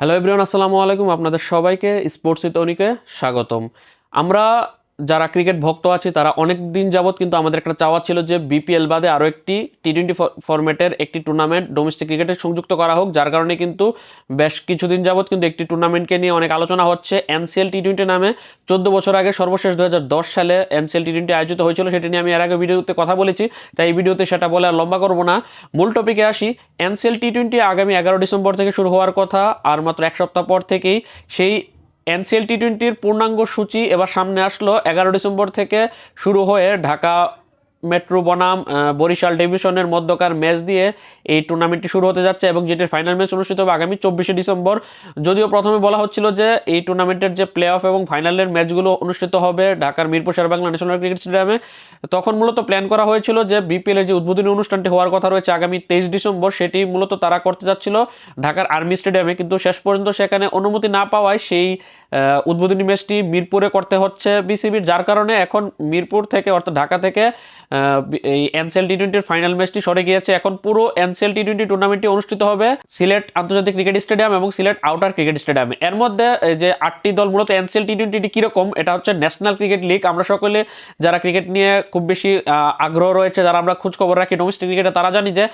Hello everyone আসসালামু আলাইকুম আপনাদের সবাইকে স্পোর্টস ইতনিকে স্বাগতম। আমরা যারা ক্রিকেট ভক্ত আছে, তারা অনেক দিন যাবৎ কিন্তু আমাদের একটা চাওয়া ছিল যে বিপিএল বাদে আরও একটি টি টোয়েন্টি ফরম্যাটের একটি টুর্নামেন্ট ডোমেস্টিক ক্রিকেটে সংযুক্ত করা হোক। যার কারণে কিন্তু বেশ কিছুদিন যাবৎ কিন্তু একটি টুর্নামেন্টকে নিয়ে অনেক আলোচনা হচ্ছে। এনসিএল টি টোয়েন্টি নামে চোদ্দ বছর আগে সর্বশেষ দু হাজার দশ সালে এনসিএল টি টোয়েন্টি আয়োজিত হয়েছিল, সেটি নিয়ে আমি এর আগে ভিডিওতে কথা বলেছি। তাই এই ভিডিওতে সেটা বলে আর লম্বা করব না। মূল টপিকে আসি। এনসিএল টি টোয়েন্টি আগামী এগারো ডিসেম্বর থেকে শুরু হওয়ার কথা। আর মাত্র এক সপ্তাহ পর থেকেই সেই এনসিএল টি টোয়েন্টির পূর্ণাঙ্গ সূচি এবার সামনে আসলো এগারো ডিসেম্বর থেকে শুরু হয়ে ঢাকা মেট্রো বনাম বরিশাল ডিভিশনের মধ্যকার ম্যাচ দিয়ে এই টুর্নামেন্টটি শুরু হতে যাচ্ছে এবং যেটির ফাইনাল ম্যাচ অনুষ্ঠিত হবে আগামী চব্বিশে ডিসেম্বর। যদিও প্রথমে বলা হচ্ছিল যে এই টুর্নামেন্টের যে প্লে অফ এবং ফাইনালের ম্যাচগুলো অনুষ্ঠিত হবে ঢাকার মিরপুর শেরবাংলা ন্যাশনাল ক্রিকেট স্টেডিয়ামে তখন মূলত প্ল্যান করা হয়েছিল যে বিপিএলের যে উদ্বোধনী অনুষ্ঠানটি হওয়ার কথা রয়েছে আগামী তেইশ ডিসেম্বর, সেটি মূলত তারা করতে যাচ্ছিল ঢাকার আর্মি স্টেডিয়ামে কিন্তু শেষ পর্যন্ত সেখানে অনুমতি না পাওয়ায় সেই উদ্বোধনী ম্যাচটি মিরপুরে করতে হচ্ছে বিসিবির যার কারণে এখন মিরপুর থেকে অর্থাৎ ঢাকা থেকে এই এনসিএল টি টোয়েন্টির ফাইনাল ম্যাচটি সরে গিয়েছে। এখন পুরো এনসিএল টি টোয়েন্টি টুর্নামেন্টটি অনুষ্ঠিত হবে সিলেট আন্তর্জাতিক ক্রিকেট স্টেডিয়াম এবং সিলেট আউটার ক্রিকেট স্টেডিয়ামে এর মধ্যে যে আটটি দল মূলত এনসিএল টি টোয়েন্টিটি কীরকম, এটা হচ্ছে ন্যাশনাল ক্রিকেট লিগ আমরা সকলে যারা ক্রিকেট নিয়ে খুব বেশি আগ্রহ রয়েছে, যারা আমরা খোঁজ খবর রাখি ডোমেস্টিক ক্রিকেটে তারা জানি যে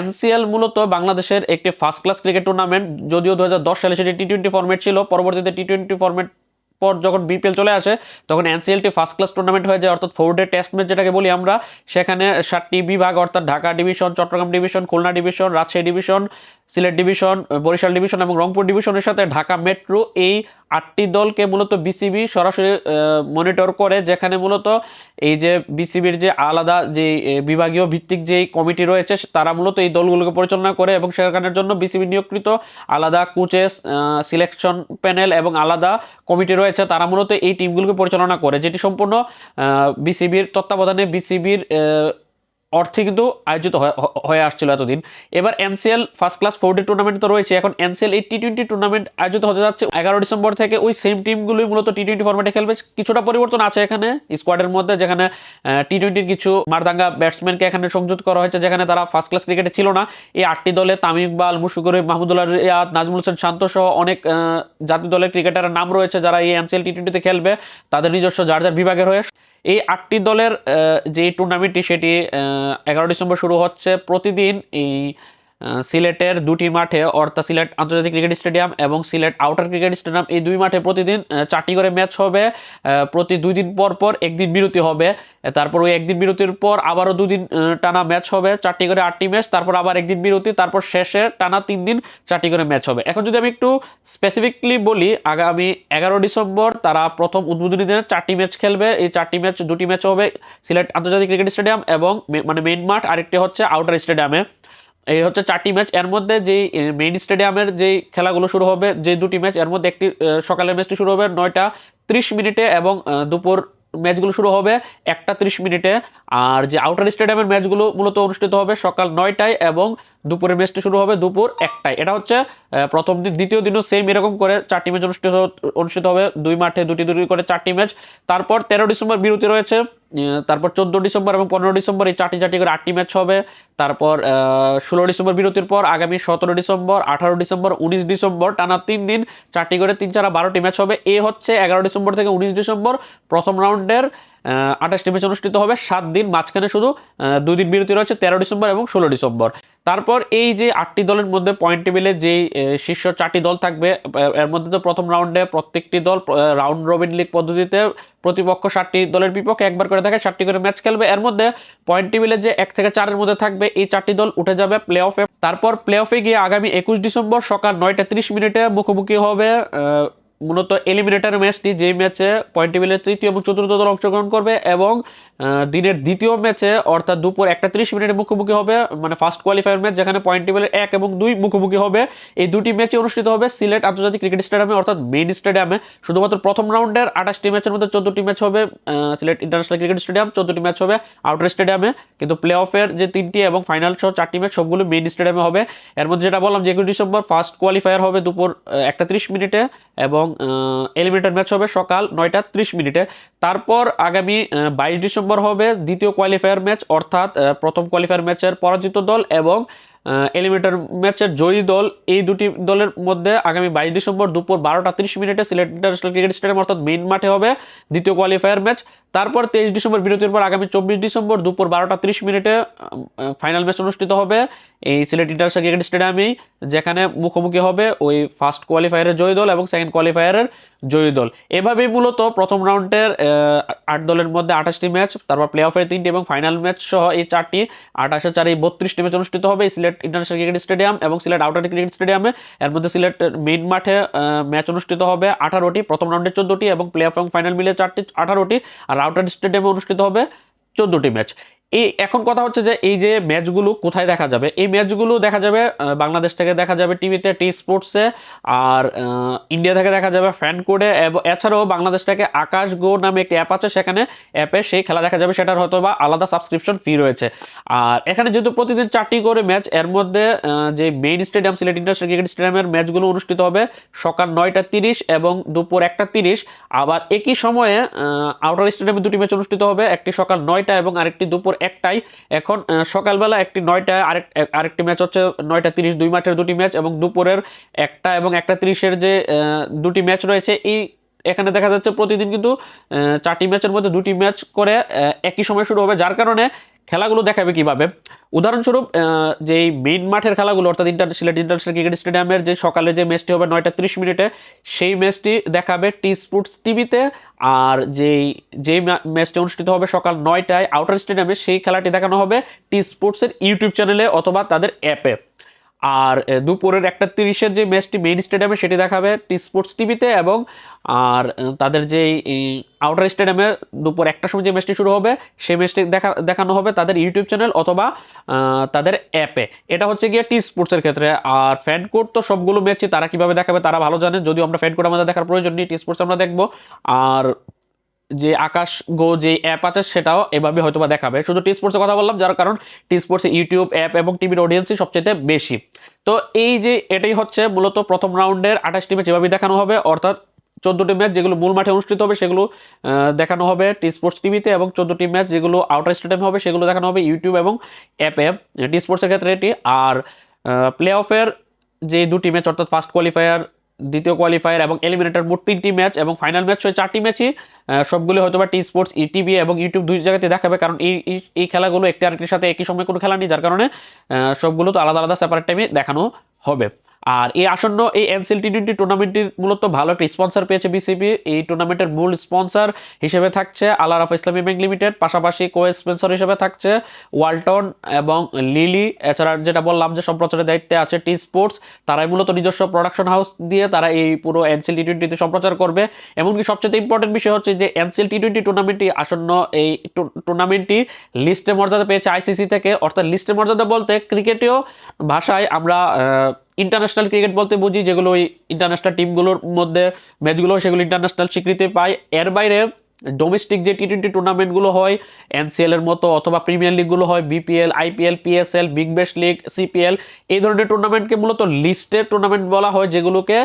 এনসিএল মূলত বাংলাদেশের একটি ফার্স্ট ক্লাস ক্রিকেট টুর্নামেন্ট যদিও দু হাজার দশ সালে সেটি টি টোয়েন্টি ফর্মেট ছিল, পরবর্তীতে টি টোয়েন্টি ফর্মেট পর যখন বিপিএল চলে আসে, তখন এনসিএলটি ফার্স্ট ক্লাস টুর্নামেন্ট হয়ে যায়, অর্থাৎ ফোর ডে টেস্ট ম্যাচ যেটাকে বলি আমরা। সেখানে সাতটি বিভাগ অর্থাৎ Dhaka division Chittagong division Khulna division Rajshahi division Sylhet division, Barishal division এবং রংপুর ডিভিশনের সাথে ঢাকা মেট্রো এই আটটি দলকে মূলত বিসিবি সরাসরি মনিটর করে, যেখানে মূলত এই যে বিসিবির যে আলাদা যে বিভাগীয় ভিত্তিক যে কমিটি রয়েছে, তারা মূলত এই দলগুলোকে পরিচালনা করে এবং সেখানের জন্য বিসিবি নিয়োগকৃত আলাদা কোচেস সিলেকশন প্যানেল এবং আলাদা কমিটি রয়েছে, তারা মূলত এই টিমগুলোকে পরিচালনা করে, যেটি সম্পূর্ণ বিসিবির তত্ত্বাবধানে বিসিবির অর্থে কিন্তু আয়োজিত হয়ে- আসছিল এতদিন। এবার NCL first class four tournament তো রয়েছে। এখন এনসিএল এই টি টোয়েন্টি টুর্নামেন্ট আয়োজিত হতে যাচ্ছে। এগারো ডিসেম্বর থেকে ওই সেম টিমগুলোই মূলত টি টোয়েন্টি ফর্মেটে খেলবে। কিছুটা পরিবর্তন আছে এখানে স্কোয়াডের মধ্যে, যেখানে টি টোয়েন্টির কিছু মারদাঙ্গা ব্যাটসম্যানকে এখানে সংযুক্ত করা হয়েছে, যেখানে তারা ফার্স্ট ক্লাস ক্রিকেটে ছিল না। এই আটটি দলে তামিম ইকবাল মুশফিকুর মাহমুদুল্লাহ রিয়াদ, নাজমুল হোসেন শান্ত সহ অনেক জাতীয় দলের ক্রিকেটারের নাম রয়েছে যারা এই এনসিএল টি টোয়েন্টিতে খেলবে। তাদের নিজস্ব যার যার বিভাগের হয়ে এই আটটি দলের যে টুর্নামেন্টটি সেটি এগারো ডিসেম্বর শুরু হচ্ছে প্রতিদিন। এই সিলেটের দুটি মাঠে, অর্থাৎ সিলেট আন্তর্জাতিক ক্রিকেট স্টেডিয়াম এবং সিলেট আউটার ক্রিকেট স্টেডিয়াম, এই দুই মাঠে প্রতিদিন চারটি করে ম্যাচ হবে। প্রতি দুই দিন পর পর একদিন বিরতি হবে। তারপর ওই একদিন বিরতির পর আবারও দুদিন টানা ম্যাচ হবে, চারটি করে আটটি ম্যাচ। তারপর আবার একদিন বিরতি, তারপর শেষে টানা তিন দিন চারটি করে ম্যাচ হবে। এখন যদি আমি একটু স্পেসিফিকলি বলি, আগামী এগারো ডিসেম্বর তারা প্রথম উদ্বোধনী দিনে চারটি ম্যাচ খেলবে। এই চারটি ম্যাচ, দুটি ম্যাচ হবে সিলেট আন্তর্জাতিক ক্রিকেট স্টেডিয়াম এবং মানে মেইন মাঠ, আরেকটি হচ্ছে আউটার স্টেডিয়ামে। এই হচ্ছে চারটি ম্যাচ। এর মধ্যে যেই মেইন স্টেডিয়ামের যেই খেলাগুলো শুরু হবে, যে দুটি ম্যাচ, এর মধ্যে একটি সকালের ম্যাচটি শুরু হবে নয়টা ত্রিশ মিনিটে এবং দুপুর ম্যাচগুলো শুরু হবে একটা ত্রিশ মিনিটে। আর যে আউটার স্টেডিয়ামের ম্যাচগুলো মূলত অনুষ্ঠিত হবে সকাল নয়টায় এবং দুপুরের ম্যাচটি শুরু হবে দুপুর একটায়। এটা হচ্ছে প্রথম দিন। দ্বিতীয় দিনও সেম এরকম করে চারটি ম্যাচ অনুষ্ঠিত অনুষ্ঠিত হবে। দুই মাঠে দুটি দুটি করে চারটি ম্যাচ। তারপর তেরো ডিসেম্বর বিরতি রয়েছে। তারপর চোদ্দ ডিসেম্বর এবং পনেরো ডিসেম্বর এই চারটি চারটি করে আটটি ম্যাচ হবে। তারপর ষোলো ডিসেম্বর বিরতির পর আগামী সতেরো ডিসেম্বর, আঠারো ডিসেম্বর, উনিশ ডিসেম্বর টানা তিন দিন চারটি করে তিন চারা বারোটি ম্যাচ হবে। এ হচ্ছে এগারো ডিসেম্বর থেকে উনিশ ডিসেম্বর প্রথম রাউন্ডের আঠাশটি ম্যাচ অনুষ্ঠিত হবে। সাত দিন মাঝখানে শুধু দুই দিন বিরতি রয়েছে, তেরো ডিসেম্বর এবং ষোলো ডিসেম্বর। তারপর এই যে আটটি দলের মধ্যে পয়েন্ট টেবিলে আহ, শীর্ষ চারটি দল থাকবে এর মধ্যে তো প্রথম রাউন্ডে প্রত্যেকটি দল রাউন্ড রবিন লিগ পদ্ধতিতে প্রতিপক্ষ ষাটটি দলের বিপক্ষে একবার করে থাকে ষাটটি করে ম্যাচ খেলবে। এর মধ্যে পয়েন্ট টেবিলে যে এক থেকে চারের মধ্যে থাকবে এই চারটি দল উঠে যাবে প্লে অফে তারপর প্লে অফে গিয়ে আগামী একুশ ডিসেম্বর সকাল নয়টা তিরিশ মিনিটে মুখোমুখি হবে মূলত এলিমিনেটর ম্যাচটি যে ম্যাচে পয়েন্ট টেবিলের তৃতীয় এবং চতুর্থ দল অংশগ্রহণ করবে এবং দিনের দ্বিতীয় ম্যাচে অর্থাৎ দুপুর একটা ত্রিশ মিনিটে মুখোমুখি হবে মানে ফার্স্ট কোয়ালিফায়ার ম্যাচ যেখানে পয়েন্ট টেবিলের এক এবং দুই মুখোমুখি হবে। এই দুটি ম্যাচই অনুষ্ঠিত হবে সিলেট আন্তর্জাতিক ক্রিকেট স্টেডিয়ামে অর্থাৎ মেইন স্টেডিয়ামে শুধুমাত্র প্রথম রাউন্ডের আঠাশটি ম্যাচের মধ্যে চোদ্দটি ম্যাচ হবে সিলেট ইন্টারন্যাশনাল ক্রিকেট স্টেডিয়াম চোদ্দটি ম্যাচ হবে আউটার স্টেডিয়ামে কিন্তু প্লে অফের যে তিনটি এবং ফাইনাল সহ চারটি ম্যাচ সবগুলো মেইন স্টেডিয়ামে হবে। এর মধ্যে যেটা বললাম যে একুশ ডিসেম্বর ফার্স্ট কোয়ালিফায়ার হবে দুপুর একটা ত্রিশ মিনিটে এবং এলিমিনেটর ম্যাচ হবে সকাল নয়টা ত্রিশ মিনিটে। তারপর আগামী বাইশ ডিসেম্বর হবে দ্বিতীয় কোয়ালিফায়ার ম্যাচ অর্থাৎ প্রথম কোয়ালিফায়ার ম্যাচের পরাজিত দল এবং এলিমিনেটর ম্যাচের জয়ী দল। এই দুটি দলের মধ্যে আগামী বাইশ ডিসেম্বর দুপুর বারোটা তিরিশ মিনিটে সিলেট ইন্টারন্যাশনাল ক্রিকেট স্টেডিয়াম অর্থাৎ মেইন মাঠে হবে দ্বিতীয় কোয়ালিফায়ার ম্যাচ তারপর তেইশ ডিসেম্বর বিরতির পর আগামী চব্বিশ ডিসেম্বর দুপুর বারোটা তিরিশ মিনিটে ফাইনাল ম্যাচ অনুষ্ঠিত হবে এই সিলেট ইন্টারন্যাশনাল ক্রিকেট স্টেডিয়ামেই যেখানে মুখোমুখি হবে ওই ফার্স্ট কোয়ালিফায়ারের জয়ী দল এবং সেকেন্ড কোয়ালিফায়ারের জয়ী দল। এভাবেই মূলত প্রথম রাউন্ডের আট দলের মধ্যে আঠাশটি ম্যাচ তারপর প্লে অফের তিনটি এবং ফাইনাল ম্যাচ সহ এই চারটি, আঠাশে চার বত্রিশটি ম্যাচ অনুষ্ঠিত হবে। সিলেট ইন্টারন্যাশনাল ক্রিকেট স্টেডিয়াম এবং সিলেট আউটার ক্রিকেট স্টেডিয়ামে এর মধ্যে সিলেট মেইন মাঠে ম্যাচ অনুষ্ঠিত হবে আঠারোটি, প্রথম রাউন্ডে চোদ্দটি এবং প্লে অফ এবং ফাইনাল মিলে চারটি, আঠারোটি। আর আউটার স্টেডিয়ামে অনুষ্ঠিত হবে চোদ্দটি ম্যাচ এই এখন কথা হচ্ছে যে এই যে ম্যাচগুলো কোথায় দেখা যাবে? এই ম্যাচগুলো দেখা যাবে বাংলাদেশ থেকে দেখা যাবে টিভিতে টি স্পোর্টসে আর ইন্ডিয়া থেকে দেখা যাবে ফ্যান কোডে এছাড়াও বাংলাদেশ থেকে আকাশ গো নামে একটি অ্যাপ আছে, সেখানে অ্যাপে সেই খেলা দেখা যাবে, সেটার হয়তো বা আলাদা সাবস্ক্রিপশন ফি রয়েছে। আর এখানে যেহেতু প্রতিদিন চারটি করে ম্যাচ, এর মধ্যে যে main stadium Sylhet international cricket স্টেডিয়ামের ম্যাচগুলো অনুষ্ঠিত হবে সকাল নয়টা তিরিশ এবং দুপুর একটা তিরিশ। আবার একই সময়ে আউটার স্টেডিয়ামে দুটি ম্যাচ অনুষ্ঠিত হবে, একটি সকাল নয়টা এবং আরেকটি দুপুর একটায় এখন সকালবেলা একটি নয়টা, আরেক, আরেকটি ম্যাচ হচ্ছে নয়টা তিরিশ, দুই মাঠের দুটি ম্যাচ এবং দুপুরের একটা এবং একটা তিরিশের যে দুটি ম্যাচ রয়েছে, এই এখানে দেখা যাচ্ছে প্রতিদিন কিন্তু চারটি ম্যাচের মধ্যে দুটি ম্যাচ করে একই সময় শুরু হবে। যার কারণে খেলাগুলো দেখাবে কীভাবে? উদাহরণস্বরূপ যেই মেইন মাঠের খেলাগুলো, অর্থাৎ ইন্টার, সিলেট ইন্টারন্যাশনাল ক্রিকেট স্টেডিয়ামের যে সকালে যে ম্যাচটি হবে নয়টা তিরিশ মিনিটে, সেই ম্যাচটি দেখাবে টি স্পোর্টস টিভিতে। আর যেই যেই ম্যাচটি অনুষ্ঠিত হবে সকাল নয়টায়, আউটার স্টেডিয়ামে, সেই খেলাটি দেখানো হবে টি স্পোর্টসের ইউটিউব চ্যানেলে অথবা তাদের অ্যাপে। আর দুপুরের একটা তিরিশের যে ম্যাচটি মেইন স্টেডিয়ামে সেটি দেখাবে টি স্পোর্টস টিভিতে এবং, আর তাদের যে আউটার স্টেডিয়ামে দুপুর একটার সময় যে ম্যাচটি শুরু হবে সেই ম্যাচটি দেখা, দেখানো হবে তাদের ইউটিউব চ্যানেল অথবা তাদের অ্যাপে এটা হচ্ছে গিয়ে টি স্পোর্টসের ক্ষেত্রে। আর ফ্যান কোড তো সবগুলো ম্যাচই তারা কীভাবে দেখাবে তারা ভালো জানে। যদিও আমরা ফ্যান কোড আমাদের দেখার প্রয়োজন নেই টি স্পোর্টস আমরা দেখব। আর যে আকাশ গো যে অ্যাপ আছে সেটাও এভাবে হয়তো বা দেখাবে। শুধু টি স্পোর্টসের কথা বললাম, যার কারণ টি স্পোর্টস ইউটিউব অ্যাপ এবং টিভির অডিয়েন্সই সবচেয়ে বেশি। তো এই যে এটাই হচ্ছে মূলত প্রথম রাউন্ডের আঠাশটি ম্যাচ এভাবে দেখানো হবে। অর্থাৎ চোদ্দোটি ম্যাচ যেগুলো মূল মাঠে অনুষ্ঠিত হবে, সেগুলো দেখানো হবে টি স্পোর্টস টিভিতে এবং চোদ্দোটি ম্যাচ যেগুলো আউটার স্টেডিয়ামে হবে, সেগুলো দেখানো হবে ইউটিউব এবং অ্যাপে টি স্পোর্টসের ক্ষেত্রে এটি। আর প্লে অফের যে দুটি ম্যাচ, অর্থাৎ ফার্স্ট কোয়ালিফায়ার দ্বিতীয় কোয়ালিফায়ার এবং এলিমিনেটার মোট তিনটি ম্যাচ এবং ফাইনাল ম্যাচ হয়ে চারটি ম্যাচই সবগুলো হয়তো বা টি স্পোর্টস ইটিভি এবং ইউটিউব দুই জায়গাতে দেখাবে। কারণ এই, এই- খেলাগুলো একটি আরেকটির সাথে একই সময় কোনো খেলা নেই, যার কারণে সবগুলো তো আলাদা আলাদা সেপারেট টাইমে দেখানো হবে। আর এই আসন্ন এই এনসিএল টি টোয়েন্টি টুর্নামেন্টটির মূলত ভালো একটা স্পন্সর পেয়েছে বিসিবি এই টুর্নামেন্টের মূল স্পন্সর হিসেবে থাকছে আল্লাহ রাফা ইসলামী ব্যাংক লিমিটেড পাশাপাশি কো স্পন্সর হিসেবে থাকছে ওয়ালটন এবং লিলি। এছাড়া যেটা বললাম যে সম্প্রচারের দায়িত্বে আছে টি স্পোর্টস তারাই মূলত নিজস্ব প্রোডাকশন হাউস দিয়ে তারা এই পুরো এনসিএল টি টোয়েন্টিতে সম্প্রচার করবে। এমনকি সবচেয়ে ইম্পর্টেন্ট বিষয় হচ্ছে যে এনসিএল টি টোয়েন্টি টুর্নামেন্টটি আসন্ন এই টুর্নামেন্টটি লিস্টে মর্যাদা পেয়েছে আইসিসি থেকে। অর্থাৎ লিস্টে মর্যাদা বলতে ক্রিকেটেও ভাষায় আমরা ইন্টারন্যাশনাল ক্রিকেট বলতে বুঝি, যেগুলো ওই ইন্টারন্যাশনাল টিমগুলোর মধ্যে ম্যাচগুলো সেগুলো ইন্টারন্যাশনাল স্বীকৃতি পায়। এর বাইরে ডোমেস্টিক যে টি টোয়েন্টি টুর্নামেন্টগুলো হয় এনসিএল এর মতো অথবা প্রিমিয়ার লিগগুলো হয় BPL IPL PSL big bash league CPL এই ধরনের টুর্নামেন্টকে মূলত লিস্টের টুর্নামেন্ট বলা হয়, যেগুলোকে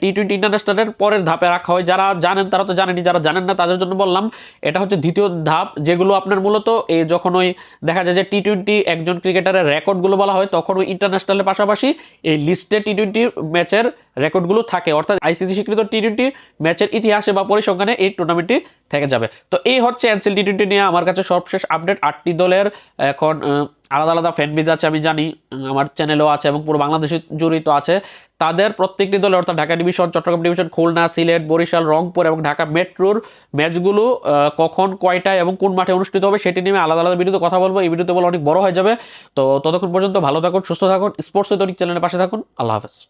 টি টোয়েন্টি ইন্টারন্যাশনালের পরের ধাপে রাখা হয়। যারা জানেন, তারা তো জানেনি, যারা জানেন না, তাদের জন্য বললাম, এটা হচ্ছে দ্বিতীয় ধাপ, যেগুলো আপনার মূলত, এই যখন ওই দেখা যায় যে টি টোয়েন্টি একজন ক্রিকেটারের রেকর্ডগুলো বলা হয়, তখন ওই ইন্টারন্যাশনালের পাশাপাশি এই লিস্টে টি টোয়েন্টি ম্যাচের রেকর্ডগুলো থাকে। অর্থাৎ আইসিসি স্বীকৃত টি টোয়েন্টি ম্যাচের ইতিহাসে বা পরিসংখ্যানে এই টুর্নামেন্টটি থেকে যাবে। তো এই হচ্ছে এনসিএল টি টোয়েন্টি নিয়ে আমার কাছে সর্বশেষ আপডেট আটটি দলের এখন আলাদা আলাদা ফ্যান বেজ আছে আমি জানি আমার চ্যানেলও আছে এবং পুরো বাংলাদেশে জড়িত আছে। তাদের প্রত্যেকটি দলে, অর্থাৎ ঢাকা ডিভিশন চট্টগ্রাম ডিভিশন খুলনা, সিলেট, বরিশাল, রংপুর এবং ঢাকা মেট্রোর ম্যাচগুলো কখন, কয়টায় এবং কোন মাঠে অনুষ্ঠিত হবে সেটি নিয়ে আলাদা আলাদা ভিডিওতে কথা বলব। এই ভিডিওতে বলে অনেক বড় হয়ে যাবে। তো ততক্ষণ পর্যন্ত ভালো থাকুন, সুস্থ থাকুন স্পোর্টস চ্যানেলের পাশে থাকুন। আল্লাহ হাফেজ।